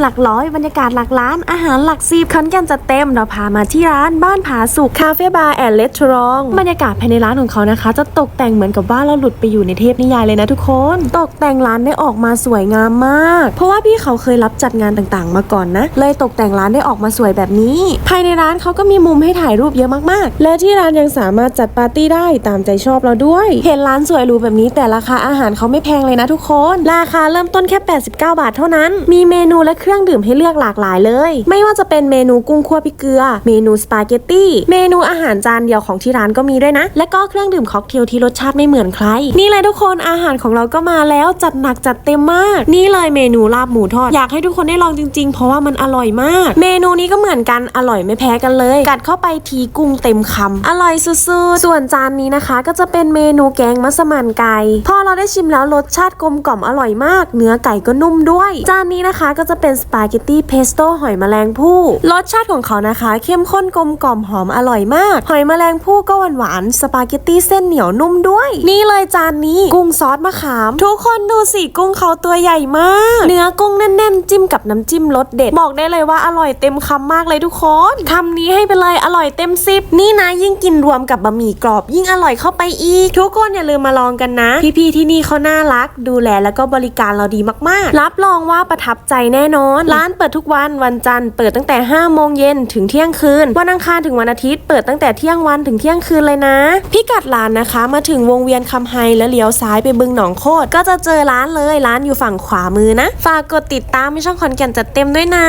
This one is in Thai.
หลักร้อยบรรยากาศหลักล้าน อาหารหลักสิบขอนแก่นจัดเต็มเราพามาที่ร้านบ้านผาสุกคาเฟ่บาร์แอนด์เลสทรองบรรยากาศภายในร้านของเขานะคะ จะตกแต่งเหมือนกับว่าเราหลุดไปอยู่ในเทพนิยายเลยนะทุกคน ตกแต่งร้านได้ออกมาสวยงามมาก เพราะว่าพี่เขาเคยรับจัดงานต่างๆ มาก่อนนะ เลยตกแต่งร้านได้ออกมาสวยแบบนี้ ภายในร้านเขาก็มีมุมให้ถ่ายรูปเยอะมากๆ และที่ร้านยังสามารถจัดปาร์ตี้ได้ตามใจชอบเราด้วย เห็นร้านสวยหรูแบบนี้แต่ราคาอาหารเขาไม่แพงเลยนะทุกคน ราคาเริ่มต้นแค่ 89 บาทเท่านั้น มีเมนูและเคครื่องดื่มให้เลือกหลากหลายเลย ไม่ว่าจะเป็นเมนูกุ้งคั่วพริกเกลือ เมนูสปาเกตตี้ เมนูอาหารจานเดียวของที่ร้านก็มีด้วยนะ และก็เครื่องดื่มค็อกเทลที่รสชาติไม่เหมือนใคร นี่เลยทุกคนอาหารของเราก็มาแล้วจัดหนักจัดเต็มมาก นี่เลยเมนูลาบหมูทอดอยากให้ทุกคนได้ลองจริงๆ เพราะว่ามันอร่อยมาก เมนูนี้ก็เหมือนกันอร่อยไม่แพ้กันเลย กัดเข้าไปทีกุ้งเต็มคำอร่อยสุดๆส่วนจานนี้นะคะ ก็จะเป็นเมนูแกงมัสมั่นไก่พอเราได้ชิมแล้วรสชาติกลมกล่อมอร่อยมาก เนื้อไก่ก็นุ่มด้วย จานนี้นะคะก็จะเป็นสปาเกตตี้เพสโต้หอยแมลงภู่รสชาติของเขานะคะ เข้มข้นกลมกล่อมหอมอร่อยมาก หอยแมลงภู่ก็หวานหวานสปาเกตตี้เส้นเหนียวนุ่มด้วย นี่เลยจานนี้กุ้งซอสมะขาม ทุกคนดูสิกุ้งเขาตัวใหญ่มาก เนื้อกุ้งแน่นๆ จิ้มกับน้ำจิ้มรสเด็ด บอกได้เลยว่าอร่อยเต็มคำมากเลยทุกคนคำนี้ให้ไปเลยอร่อยเต็มสิบนี่นะยิ่งกินรวมกับบะหมี่กรอบยิ่งอร่อยเข้าไปอีก ทุกคนอย่าลืมมาลองกันนะ พี่ๆที่นี่เขาน่ารัก ดูแลแล้วก็บริการเราดีมากๆ รับรองว่าประทับใจแน่นอนร้านเปิดทุกวันวันจันทร์เปิดตั้งแต่5โมงเย็นถึงเที่ยงคืน วันอังคารถึงวันอาทิตย์เปิดตั้งแต่เที่ยงวันถึงเที่ยงคืนเลยนะ พิกัดร้านนะคะ มาถึงวงเวียนคำไฮแล้วเลี้ยวซ้ายไปบึงหนองโคตรก็จะเจอร้านเลยร้านอยู่ฝั่งขวามือนะ ฝากกดติดตามช่องขอนแก่นจัดเต็มด้วยนะ